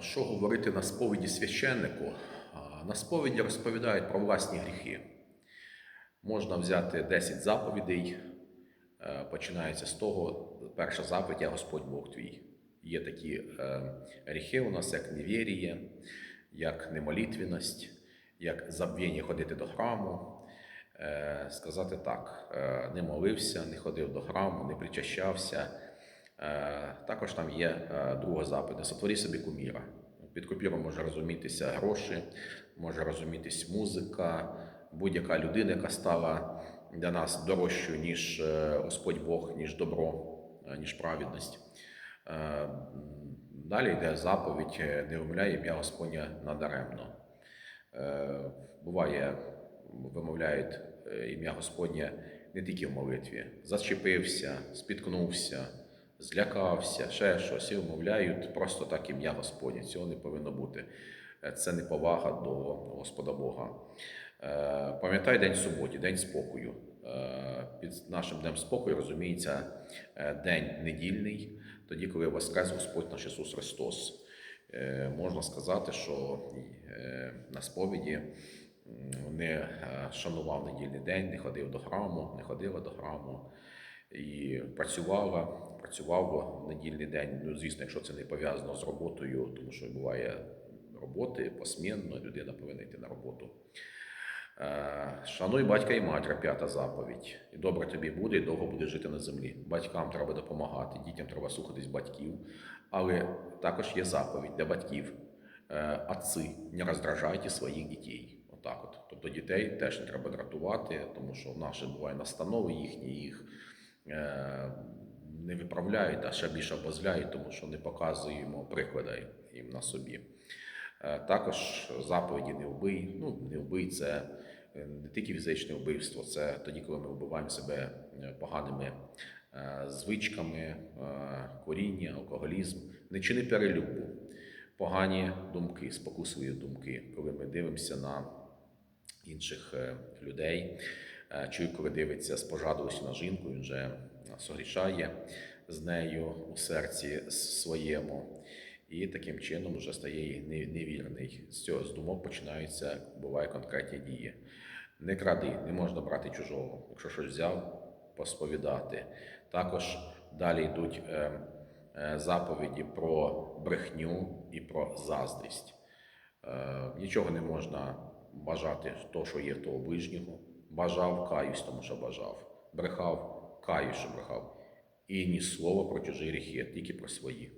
Що говорити на сповіді священнику? На сповіді розповідають про власні гріхи. Можна взяти 10 заповідей, е, починається з того, перша заповідь «Я Господь Бог твій. Є такі е, гріхи у нас, як невір'я, як немолітвість, як забвіння ходити до храму. Е, Сказати так, не молився, не ходив до храму, не причащався. Е, Також там є е, друга заповідь сотворі собі куміра. Під купюром може розумітися гроші, може розумітись музика, будь-яка людина, яка стала для нас дорожчою, ніж е, Господь Бог, ніж добро, ніж праведність. Далі йде заповідь, не вимовляє ім'я Господня надаремно. Буває, вимовляють ім'я Господнє не тільки в молитві. Зачепився, спіткнувся, злякався, ще щось, і вмовляють просто так ім'я Господнє. Цього не повинно бути. Е, Це неповага до Господа Бога. Е, Пам'ятай день суботі, день спокою. Е, Під нашим днем спокою розуміється день недільний, тоді, коли воскрес Господь наш Ісус Христос. Можна сказати, що на сповіді не шанував недільний день, не ходив до храму, не ходила до храму і працювала, працював недільний день. Ну, звісно, якщо це не пов'язано з роботою, тому що буває роботи посмінно, людина повинна йти на роботу. Е, Шануй батька і матір, п'ята заповідь. І добре тобі буде, і довго будеш жити на землі. Батькам треба допомагати, дітям треба слухатись батьків. Але також є заповідь для батьків. Е, Отці, не роздражайте своїх дітей. Отак от. Тобто дітей теж не треба дратувати, тому що в нас буває настанови їхні, їх не виправляють, а ще більше обозляють, тому що не показуємо приклади їм на собі. Е, Також заповіді не вбий. Ну, не вбий це е, не тільки фізичне вбивство, це тоді, коли ми вбиваємо себе е, поганими е, звичками, е, коріння, алкоголізм. Не чини перелюбу, погані думки, спокусливі думки, коли ми дивимося на інших е, людей. Е, коли дивиться з пожадливістю на жінку, він вже согрішає з нею у серці своєму. І таким чином вже стає не- невірний. З цього з думок починаються, буває конкретні дії. Не кради, не можна брати чужого. Якщо щось взяв, посповідати. Також далі йдуть е, е, заповіді про брехню і про заздрість. Е, Нічого не можна бажати то, що є того ближнього. Бажав, каюсь, тому що бажав. Брехав, каюсь, що брехав. І ні слова про чужі гріхи, тільки про свої.